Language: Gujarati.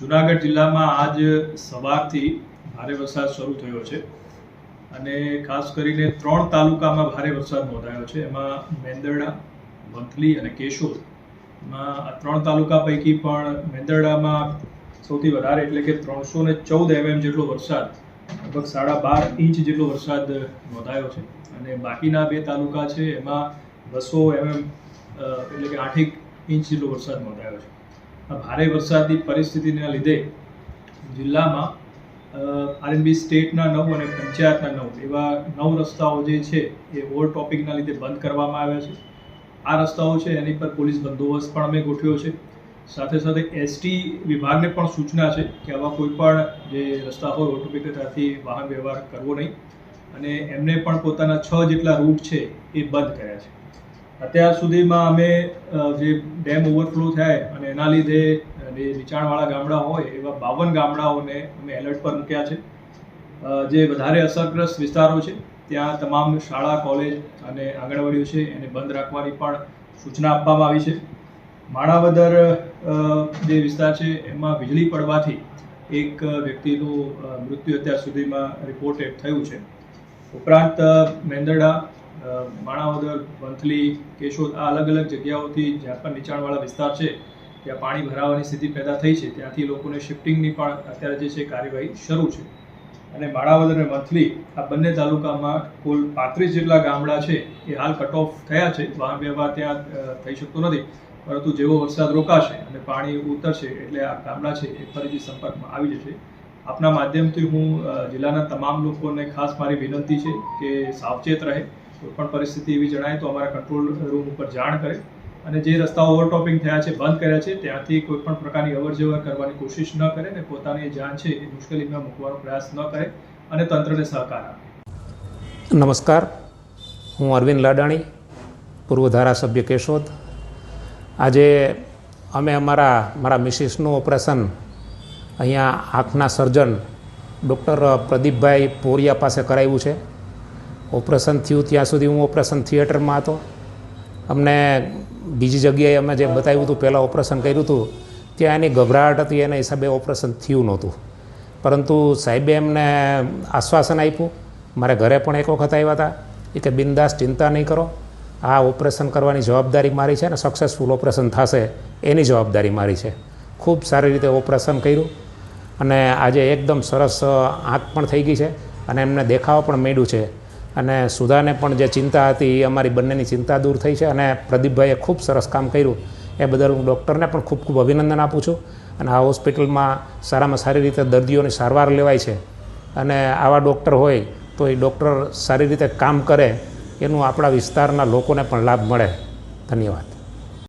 જુનાગઢ જિલ્લામાં આજ સવારથી ભારે વરસાદ શરૂ થયો છે અને ખાસ કરીને ત્રણ તાલુકામાં ભારે વરસાદ નોંધાયો છે. એમાં મેંદરડા, વંથલી અને કેશોદ. માં આ ત્રણ તાલુકા પૈકી પણ મેંદરડામાં સૌથી વધારે એટલે કે ત્રણસો ને ચૌદ એમએમ જેટલો વરસાદ, લગભગ સાડા બાર ઇંચ જેટલો વરસાદ નોંધાયો છે. અને બાકીના બે તાલુકા છે એમાં બસો એમએમ એટલે કે આઠેક ઇંચ જેટલો વરસાદ નોંધાયો છે. ભારે વરસાદની પરિસ્થિતિના લીધે જિલ્લામાં આરએનબી સ્ટેટના નવ અને પંચાયતના નવ એવા નવ રસ્તાઓ જે છે એ ઓવર ટોપિકના લીધે બંધ કરવામાં આવ્યા છે. આ રસ્તાઓ છે એની પર પોલીસ બંદોબસ્ત પણ અમે ગોઠવ્યો છે. સાથે સાથે એસટી વિભાગને પણ સૂચના છે કે આવા કોઈ પણ જે રસ્તા હોય ઓવર ત્યાંથી વાહન વ્યવહાર કરવો નહીં. અને એમને પણ પોતાના છ જેટલા રૂટ છે એ બંધ કર્યા છે. અત્યાર સુધીમાં અમે જે ડેમ ઓવરફ્લો થાય અને એના લીધે જે નીચાણવાળા ગામડા હોય, એવા બાવન ગામડાઓને અમે એલર્ટ પર મૂક્યા છે. જે વધારે અસરગ્રસ્ત વિસ્તારો છે, ત્યાં તમામ શાળા, કોલેજ અને આંગણવાડીઓ છે, એને બંધ રાખવાની પણ સૂચના આપવામાં આવી છે. માણાવદર જે વિસ્તાર છે, એમાં વીજળી પડવાથી એક વ્યક્તિનું મૃત્યુ અત્યાર સુધીમાં રિપોર્ટેડ થયું છે. ઉપરાંત મેંદરડા માણાવદર, વંથલી, કેશોદ આ અલગ અલગ જગ્યાઓથી જ્યાં પણ નીચાણવાળા વિસ્તાર છે, ત્યાં પાણી ભરાવાની સ્થિતિ પેદા થઈ છે, ત્યાંથી લોકોને શિફ્ટિંગની પણ અત્યારે જે છે કાર્યવાહી શરૂ છે. અને માણાવદર અને વંથલી આ બંને તાલુકામાં કુલ પાંત્રીસ જેટલા ગામડા છે, એ હાલ કટ ઓફ થયા છે. વાહન વ્યવહાર ત્યાં થઈ શકતો નથી. પરંતુ જેવો વરસાદ રોકાશે અને પાણી ઉતરશે એટલે આ ગામડા છે એ ફરીથી સંપર્કમાં આવી જશે. આપના માધ્યમથી હું જિલ્લાના તમામ લોકોને ખાસ મારી વિનંતી છે કે સાવચેત રહે. કોઈ પણ પરિસ્થિતિ એવી જણાય તો અમારા કંટ્રોલ રૂમ ઉપર જાણ કરે અને જે રસ્તાઓ ઓવરટોપિંગ થયા છે, બંધ કર્યા છે, ત્યાંથી કોઈ પણ પ્રકારની અવરજવર કરવાની કોશિશ ન કરે અને પોતાની જાન છે એ મુશ્કેલીમાં મૂકવાનો પ્રયાસ ન કરે અને તંત્રને સહકાર આપે. નમસ્કાર. હું અરવિંદ લાડાણી, પૂર્વ ધારાસભ્ય કેશોદ. આજે અમે અમારા, મારા મિસિસનું ઓપરેશન અહીંયા આંખના સર્જન ડૉક્ટર પ્રદીપભાઈ પોરિયા પાસે કરાવ્યું છે. ઓપરેશન થયું, ત્યાં સુધી હું ઓપરેશન થિયેટરમાં હતો. અમને બીજી જગ્યાએ અમે જે બતાવ્યું હતું, પહેલાં ઓપરેશન કર્યું હતું, ત્યાં એની ગભરાટ હતી, એના હિસાબે ઓપરેશન થયું નહોતું. પરંતુ સાહેબે એમને આશ્વાસન આપ્યું. મારે ઘરે પણ એક વખત આવ્યા હતા. એ કે, બિંદાસ, ચિંતા નહીં કરો. આ ઓપરેશન કરવાની જવાબદારી મારી છે ને સક્સેસફુલ ઓપરેશન થશે. એની જવાબદારી મારી છે. ખૂબ સારી રીતે ઓપરેશન કર્યું અને આજે એકદમ સરસ આંખ પણ થઈ ગઈ છે અને એમને દેખાવા પણ માંડ્યું છે. અને સુધાને પણ જે ચિંતા હતી, એ અમારી બંનેની ચિંતા દૂર થઈ છે અને પ્રદીપભાઈએ ખૂબ સરસ કામ કર્યું. એ બદલ હું ડૉક્ટરને પણ ખૂબ ખૂબ અભિનંદન આપું છું. અને આ હોસ્પિટલમાં સારામાં સારી રીતે દર્દીઓની સારવાર લેવાય છે. અને આવા ડૉક્ટર હોય, તો એ ડૉક્ટર સારી રીતે કામ કરે, એનું આપણા વિસ્તારના લોકોને પણ લાભ મળે. ધન્યવાદ.